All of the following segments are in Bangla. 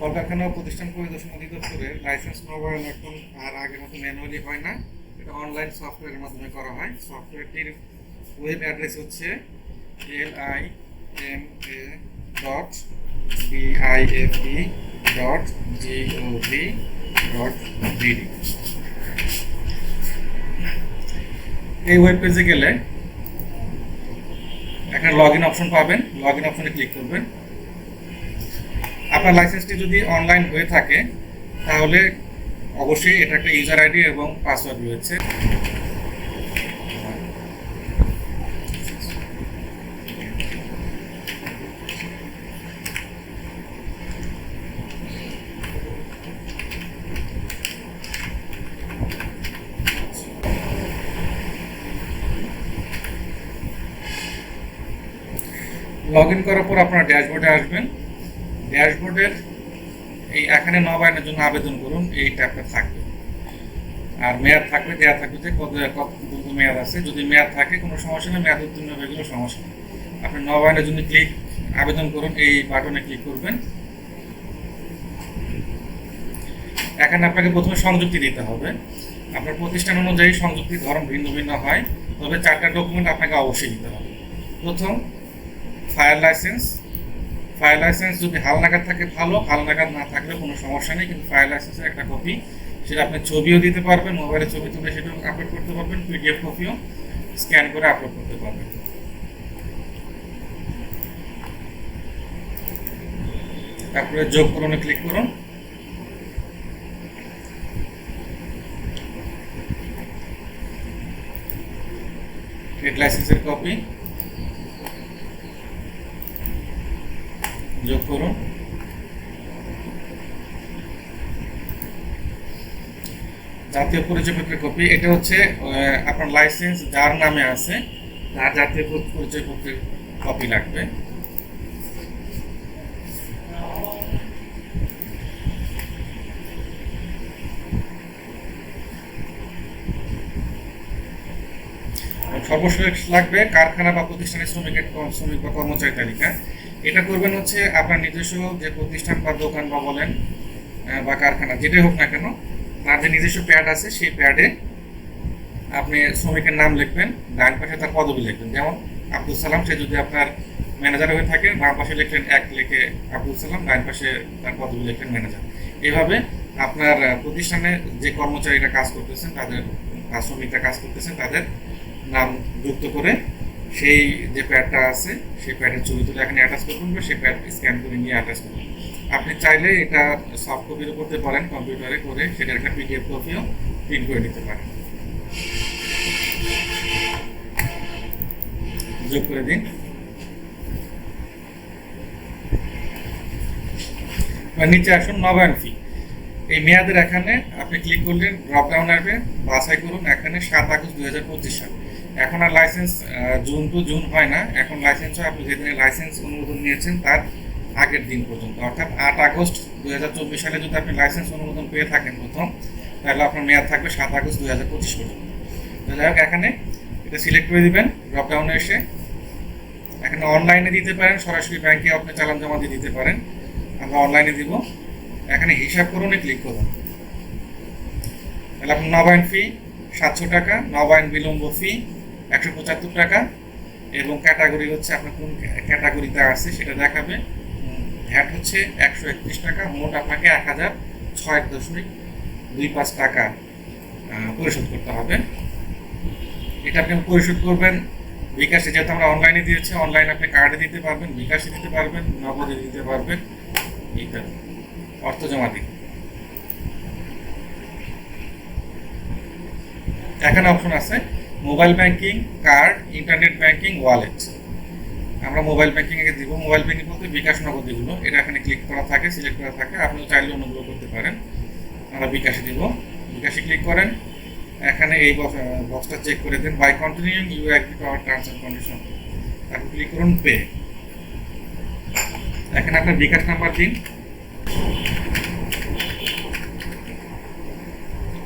কলকারখানা প্রতিষ্ঠান পরিদর্শন অধিদপ্তরের লাইসেন্স নবায়ন এখন আর আগের মতো ম্যানুয়ালি হয় না। এটা অনলাইন সফটওয়্যারের মাধ্যমে করা হয়। সফটওয়্যারটির ওয়েব অ্যাড্রেস হচ্ছে L I M A dot BIFE dot GOV dot BD এই ওয়েব পেজে গেলে এখানে লগ ইন অপশন পাবেন। লগ ইন অপশনে ক্লিক করবেন। আপনার লাইসেন্সটি যদি অনলাইন হয়ে থাকে, তাহলে অবশ্যই এটা একটা ইউজার আইডি এবং পাসওয়ার্ড রয়েছে। লগ ইন করার পর আপনারা ড্যাশবোর্ডে আসবেন। ড্যাশবোর্ডের এই এখানে নবায়নের জন্য আবেদন করুন, এই ট্যাবটা থাকবে। আর মেয়াদ থাকবে দেওয়া থাকবে যে কত কত মেয়াদ আছে। যদি মেয়াদ থাকে, কোনো সমস্যা নেই, মেয়াদ উত্তীর্ণ হয়ে গেলেও সমস্যা নেই। আপনি নবায়নের জন্য ক্লিক, আবেদন করুন, এই বাটনে ক্লিক করবেন। এখানে আপনাকে প্রথমে সংযুক্তি দিতে হবে। আপনার প্রতিষ্ঠান অনুযায়ী সংযুক্তির ধরন ভিন্ন ভিন্ন হয়, তবে চারটা ডকুমেন্ট আপনাকে অবশ্যই দিতে হবে। প্রথম, ফায়ার লাইসেন্স ফায়ার লাইসেন্স যদি হালনাগাদ থাকে, ভালো। হালনাগাদ না থাকলে কোনো সমস্যা নেই, কিন্তু ফায়ার লাইসেন্সের একটা কপি সেটা আপনি ছবিও দিতে পারবেন মোবাইলে ছবি তুলে সেটাও আপলোড করতে পারবেন পিডিএফ কপিও স্ক্যান করে আপলোড করতে পারবেন। তারপরে যোগ করুনে ক্লিক করুন। ট্রেড লাইসেন্সের কপি যোগ করুন জাতীয় পরিচয়পত্রের কপি এটা হচ্ছে আপনার লাইসেন্স যার নামে আছে, তার জাতীয় পরিচয়পত্রের কপি লাগবে। সর্বশেষ লাগবে কারখানা বা প্রতিষ্ঠানের শ্রমিকের শ্রমিক বা কর্মচারী তালিকা। এটা করবেন হচ্ছে আপনার নিজস্ব যে প্রতিষ্ঠান বা দোকান বা বলেন বা কারখানা, যেটাই হোক না কেন, তার যে নিজস্ব প্যাড আছে, সেই প্যাডে আপনি শ্রমিকের নাম লিখবেন, ডান পাশে তার পদবি লিখবেন। যেমন আব্দুল সালাম, সে যদি আপনার ম্যানেজার হয়ে থাকে, বাম পাশে লিখলেন এক, লিখে আব্দুল সালাম, ডান পাশে তার পদবি লিখলেন ম্যানেজার এভাবে আপনার প্রতিষ্ঠানে যে কর্মচারীরা কাজ করতেছেন, তাদের শ্রমিকরা কাজ করতেছেন, তাদের নাম যুক্ত করে সেই যে প্যাডটা আছে, সেই প্যাডের ছবি তুলে এখানে অ্যাটাচ করবেন বা সেই প্যাড স্ক্যান করে নিয়ে অ্যাটাচ করবেন আপনি চাইলে এটা সফট কপিও করতে পারেন কম্পিউটারে করে সেটার একটা পিডিএফ কপিও প্রিন্ট করে নিতে পারেন। যোগ করে দিন। নিচে আসুন নবায়ন ফি এই মেয়াদের এখানে আপনি ক্লিক করলেন ড্রপ ডাউন আসবে, বাছাই করুন, এখানে সাত আগস্ট দুই হাজার পঁচিশ সাল। এখন আর লাইসেন্স জুন টু জুন হয় না। এখন লাইসেন্স হয়, আপনি যেদিনে লাইসেন্স অনুমোদন নিয়েছেন, তার আগের দিন পর্যন্ত। অর্থাৎ আট আগস্ট দুই হাজার চব্বিশ সালে যদি আপনি লাইসেন্স অনুমোদন পেয়ে থাকেন প্রথম, তাহলে আপনার মেয়াদ থাকবে সাত আগস্ট দুই হাজার পঁচিশ পর্যন্ত। যাই হোক, এখানে এটা সিলেক্ট করে দিবেন ড্রপ ডাউনে এসে। এখানে অনলাইনে দিতে পারেন, সরাসরি ব্যাংকে আপনি চালান জমা দিয়ে দিতে পারেন। আমরা অনলাইনে দিব। এখানে হিসাব করুনে ক্লিক করুন। তাহলে আপনার নবায়ন ফি সাতশো টাকা, নবায়ন বিলম্ব ফি একশো পঁচাত্তর টাকা, এবং ক্যাটাগরি হচ্ছে আপনার কোন ক্যাটাগরিতে আছে সেটা দেখাবে। ভ্যাট হচ্ছে একশো একত্রিশ টাকা, মোট আপনাকে এক হাজার ছয় দশমিক দুই পাঁচ টাকা পরিশোধ করতে হবে। এটা আপনি পরিশোধ করবেন, বিকাশে যেহেতু আমরা অনলাইনে দিয়েছি অনলাইনে আপনি কার্ডে দিতে পারবেন, বিকাশে দিতে পারবেন, নগদে দিতে পারবেন, ইত্যাদি, অর্থ জমা দিন এখানে অপশন আছে mobile banking, card, internet banking, wallet. আমরা মোবাইল ব্যাংকিং এ দিব। মোবাইল ব্যাংকিং বলতে বিকাশ নগদ এগুলো। এটা এখানে ক্লিক করা থাকে, সিলেক্ট করা থাকে। আপনি চাইলে অনুগ্রহ করতে পারেন। আমরা বিকাশে দিব। বিকাশে ক্লিক করেন। এখানে এই বক্সটা চেক করে দেন। By continuing you agree power terms and condition তারপর ক্লিক করুন পে। এখানে আপনার বিকাশ নাম্বার দিন।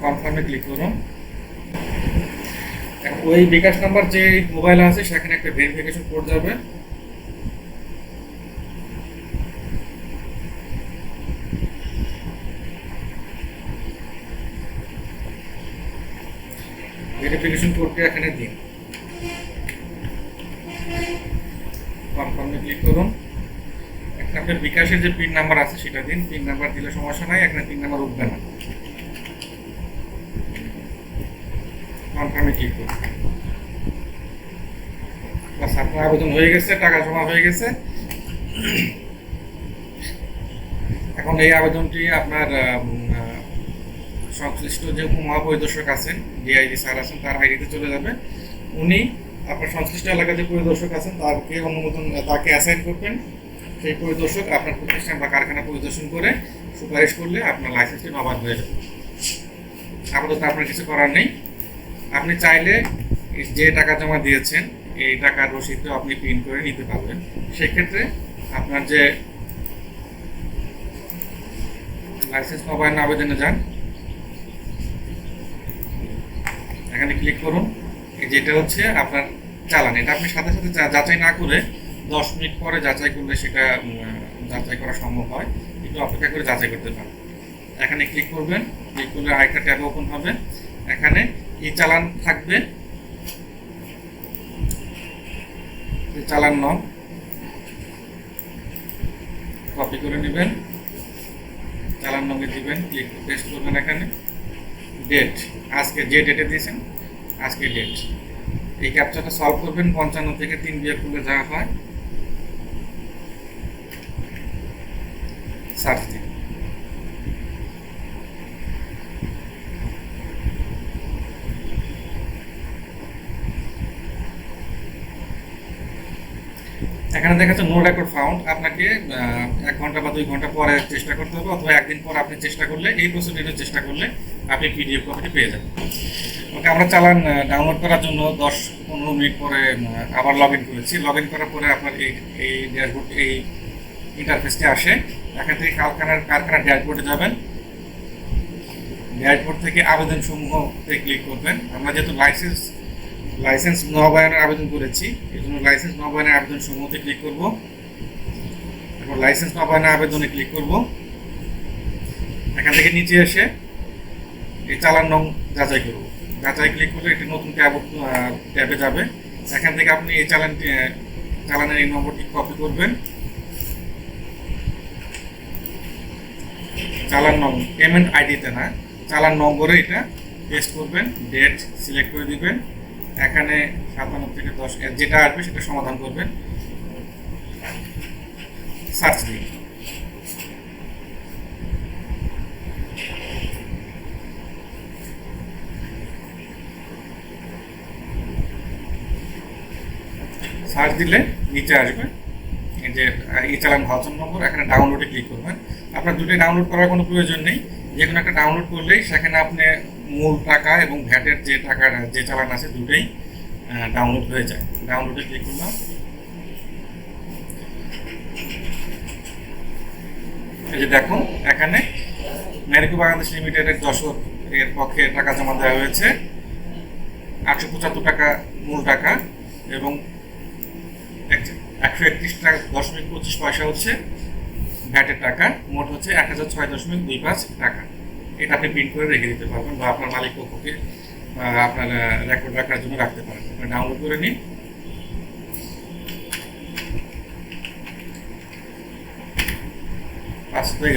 কনফার্মে ক্লিক করুন। ওই বিকাশ নাম্বার যে মোবাইল আছে, সেখানে একটা ভেরিফিকেশন কোড যাবে। ভেরিফিকেশন কোডটা এখানে দিন। কনফার্মে ক্লিক করুন। একটা আপনার বিকাশের যে পিন নাম্বার আছে, সেটা দিন। পিন নাম্বার দিলে সমস্যা নাই, এখানে পিন নাম্বার উঠবে না। কনফার্মে ক্লিক করুন। আপনার আবেদন হয়ে গেছে, টাকা জমা হয়ে গেছে। এখন এই আবেদনটি আপনার সংশ্লিষ্ট যে মহাপরিদর্শক আছেন, ডিআইজি স্যার আছেন, তার আইডিতে চলে যাবে। উনি আপনার সংশ্লিষ্ট এলাকায় যে পরিদর্শক আছেন, তাকে অনুমোদন, তাকে অ্যাসাইন করবেন। সেই পরিদর্শক আপনার প্রতিষ্ঠান বা কারখানা পরিদর্শন করে সুপারিশ করলে আপনার লাইসেন্সটি নবাদ হয়ে যাবে। আপাতত আপনার কিছু করার নেই। আপনি চাইলে যে টাকা জমা দিয়েছেন এই টাকার রসিদও আপনি প্রিন্ট করে নিতে পারবেন। সেক্ষেত্রে আপনার যে লাইসেন্স নবায়ন আবেদনে যান। এখানে ক্লিক করুন। যেটা হচ্ছে আপনার চালান। এটা আপনি সাথে সাথে যাচাই না করে দশ মিনিট পরে যাচাই করলে সেটা যাচাই করা সম্ভব হয়। একটু অপেক্ষা করে যাচাই করতে পারেন। এখানে ক্লিক করবেন। ক্লিক করলে আরেকটা ট্যাব ওপেন হবে। এখানে ই চালান থাকবে এই চালান নং কপি করে নেবেন। চালান নঙ্গে দিবেন ক্লিক পেস্ট করবেন এখানে। ডেট আজকে যে ডেটে দিয়েছেন, আজকে ডেট এই ক্যাপচারটা সলভ করবেন, পঞ্চান্ন থেকে তিন বিয়োগ করলে যা হয়। সার্চ দিন এখানে দেখা যাচ্ছে নো রেকর্ড ফাউন্ড আপনাকে এক ঘণ্টা বা দুই ঘণ্টা পরে চেষ্টা করতে হবে অথবা একদিন পর আপনি চেষ্টা করলে, এই প্রসিডিউরে চেষ্টা করলে আপনি পিডিএফ কপিটি পেয়ে যাবেন। ওকে, আমরা চালান ডাউনলোড করার জন্য দশ পনেরো মিনিট পরে আবার লগ ইন করেছি। লগ ইন করার পরে আপনার এই এই ড্যাশবোর্ড এই ইন্টারফেসটি আসে। এখান থেকে কারখানার কারখানার ড্যাশবোর্ডে যাবেন। ড্যাশবোর্ড থেকে আবেদন সমূহতে ক্লিক করবেন। আমরা যেহেতু লাইসেন্স লাইসেন্স নবায়নের আবেদন করেছি। এই জন্য লাইসেন্স নবায়নের আবেদন সমূহতে ক্লিক করব। তারপর লাইসেন্স নবায়নের আবেদনে ক্লিক করব। এখান থেকে নিচে এসে এই চালান নং যাচাই করব। যাচাই ক্লিক করলে একটি নতুন ট্যাব ট্যাবে যাবে। এখান থেকে আপনি এই চালানটি চালানের এই নম্বরটি কপি করবেন। চালান নং পেমেন্ট আইডিতে না, চালান নম্বরে এটা পেস্ট করবেন ডেট সিলেক্ট করে দিবেন। এখানে সাতান্ন থেকে দশ যেটা আসবে সেটা সমাধান করবেন। সার্চ দিন সার্চ দিলে নিচে আসবে। যে ই চালান ভাউচার নম্বর, এখানে ডাউনলোডে ক্লিক করবেন। আপনার দুটোই ডাউনলোড করার কোনো প্রয়োজন নেই। যে কোনো একটা ডাউনলোড করলেই সেখানে আপনি মূল টাকা এবং ভ্যাটের যে টাকা, যে চালান আছে দুটোই ডাউনলোড হয়ে যায়। ডাউনলোডে ক্লিক করলাম। এই যে দেখুন এখানে ম্যারিকো বাংলাদেশ লিমিটেডের যশোর এর পক্ষে টাকা জমা দেওয়া হয়েছে। আটশো পঁচাত্তর টাকা মূল টাকা এবং একশো একত্রিশ টাকা, দশমিক পঁচিশ পয়সা হচ্ছে ভ্যাটের টাকা। মোট হচ্ছে এক হাজার ছয় দশমিক দুই পাঁচ টাকা। এটা আপনি প্রিন্ট করে রেখে দিতে পারবেন বা আপনার মালিক পক্ষকে আপনার রেকর্ড রাখার জন্য রাখতে পারেন। ডাউনলোড করে নিন। হয়ে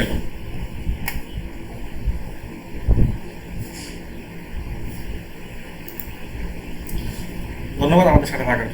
ধন্যবাদ, আমাদের সাথে থাকার